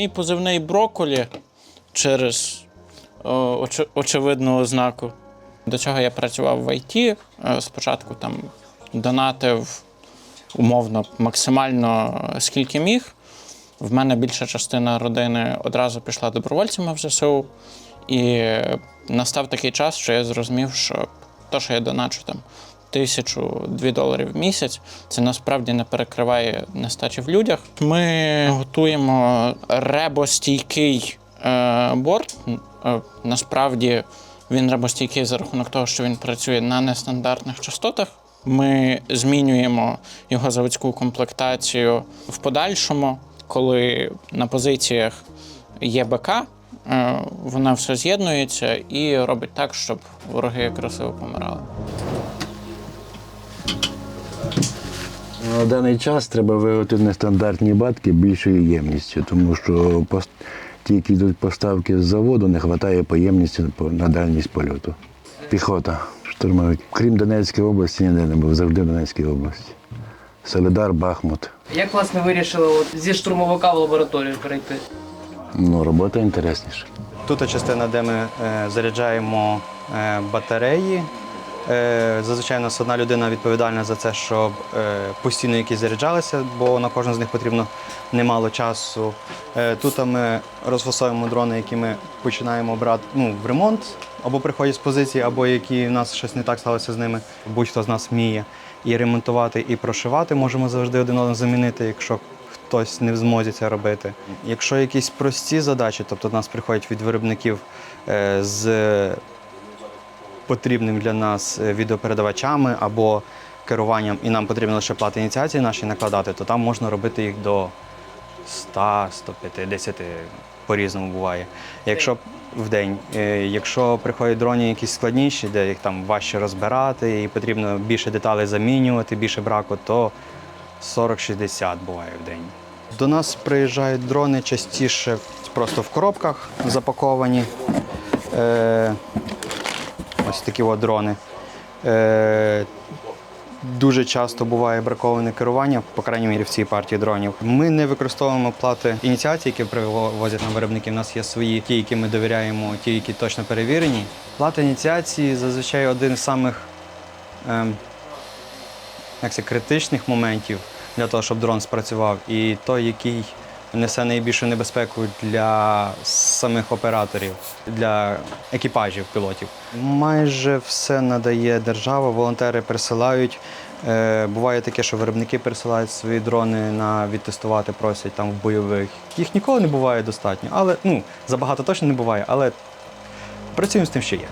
Мій позивний броколі через о, оче- очевидну ознаку. До цього я працював в ІТ. Е, Спочатку там донатив умовно максимально е, скільки міг. В мене більша частина родини одразу пішла добровольцями в ЗСУ. І настав такий час, що я зрозумів, що те, що я доначу там тисячу дві доларів в місяць, це насправді не перекриває нестачі в людях. Ми готуємо ребостійкий е, борт. Е, насправді він ребостійкий за рахунок того, що він працює на нестандартних частотах. Ми змінюємо його заводську комплектацію в подальшому, коли на позиціях є БК, е, вона все з'єднується і робить так, щоб вороги красиво помирали. На даний час треба виготовити нестандартні батки більшою ємністю, тому що пос- ті, які йдуть поставки з заводу, не вистачає по ємності по- на дальність польоту. Піхота, штурмовик. Крім Донецької області, ніде не був, завжди в Донецькій області. Солидар, Бахмут. Як власне вирішили от, зі штурмовика в лабораторію перейти? Ну, робота інтересніша. Тут частина, де ми е, заряджаємо е, батареї. Е, зазвичай у нас одна людина відповідальна за це, щоб е, постійно якісь заряджалися, бо на кожен з них потрібно немало часу. Е, тут ми розфасовуємо дрони, які ми починаємо брати ну, в ремонт, або приходять з позиції, або які в нас щось не так сталося з ними. Будь-хто з нас вміє і ремонтувати, і прошивати. Можемо завжди один одного замінити, якщо хтось не в змозі це робити. Якщо якісь прості задачі, тобто до нас приходять від виробників з потрібним для нас е, відеопередавачами або керуванням, і нам потрібно лише плати ініціації наші накладати, то там можна робити їх до 100, 150, по-різному буває. Якщо в день, Е, якщо приходять дрони якісь складніші, де їх там важче розбирати і потрібно більше деталей замінювати, більше браку, то 40-60 буває в день. До нас приїжджають дрони частіше просто в коробках запаковані. Е, ось такі от дрони. Е, Дуже часто буває браковане керування, по крайній мірі в цій партії дронів. Ми не використовуємо плати ініціації, які привозять нам виробники. У нас є свої, ті, які ми довіряємо, ті, які точно перевірені. Плата ініціації зазвичай один з самих ем, як це, критичних моментів для того, щоб дрон спрацював, і той, який несе найбільшу небезпеку для самих операторів, для екіпажів пілотів. Майже все надає держава, волонтери присилають. Е, буває таке, що виробники присилають свої дрони на відтестувати, просять там в бойових. Їх ніколи не буває достатньо, але ну забагато точно не буває, але працюємо з тим, що є.